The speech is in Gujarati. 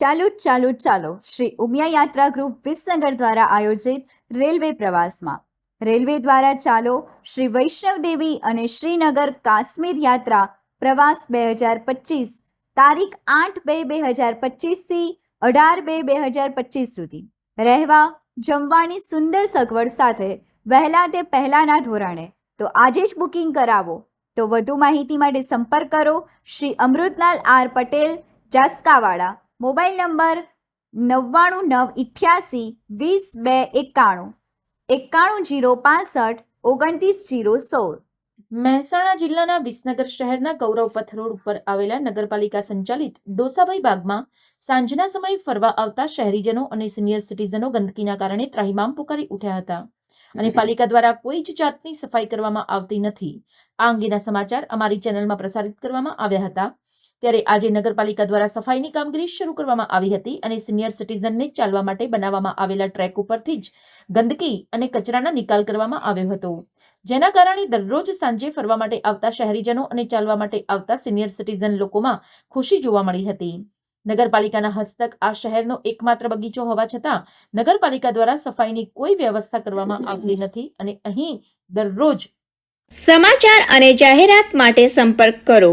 ચાલો ચાલો ચાલો. શ્રી ઉમિયા યાત્રા ગ્રુપ વિસનગર દ્વારા આયોજિત રેલવે પ્રવાસમાં. રેલવે દ્વારા ચાલો શ્રી વૈષ્ણવદેવી અને શ્રીનગર કાશ્મીર યાત્રા પ્રવાસ બે હજાર પચીસ, તારીખ આઠ બે બે હજાર પચીસથી અઢાર બે બે હજાર પચીસ સુધી. રહેવા જમવાની સુંદર સગવડ સાથે વહેલા તે પહેલાંના ધોરણે. તો આજે જ બુકિંગ કરાવો. તો વધુ માહિતી માટે સંપર્ક કરો Shri Amrutlal R Patel, Jaskavada. Mobile number નવ્વાણું નવ ઇઠ્યાસી વીસ બે એકાણું. એકાણું જીરો પાસઠ ઓગણત્રીસ જીરો સોળ. મહેસાણા જિલ્લાના વિસનગર શહેરના ગૌરવ પથ રોડ ઉપર આવેલા નગરપાલિકા સંચાલિત ડોસાભાઈ બાગમાં સાંજના સમયે ફરવા આવતા શહેરીજનો અને સિનિયર સિટીઝનો ગંદકીના કારણે ત્રાહિમામ પુકારી ઉઠ્યા હતા. અને પાલિકા દ્વારા કોઈ જ જાતની સફાઈ કરવામાં આવતી નથી. આ અંગેના સમાચાર અમારી ચેનલમાં પ્રસારિત કરવામાં આવ્યા હતા. ત્યારે આજે નગરપાલિકા દ્વારા સફાઈની કામગીરી શરૂ કરવામાં આવી હતી અને સિનિયર સિટીઝનને ચાલવા માટે બનાવવામાં આવેલા ટ્રેક ઉપરથી જ ગંદકી અને કચરાના નિકાલ કરવામાં આવ્યો હતો. જેના કારણે દરરોજ સાંજે ફરવા માટે આવતા શહેરીજનો અને ચાલવા માટે આવતા સિનિયર સિટીઝન લોકોમાં ખુશી જોવા મળી હતી. નગરપાલિકાના હસ્તક આ શહેરનો એકમાત્ર બગીચો હોવા છતાં નગરપાલિકા દ્વારા સફાઈની કોઈ વ્યવસ્થા કરવામાં આવતી નથી અને અહીં દરરોજ સમાચાર અને જાહેરાત માટે સંપર્ક કરો.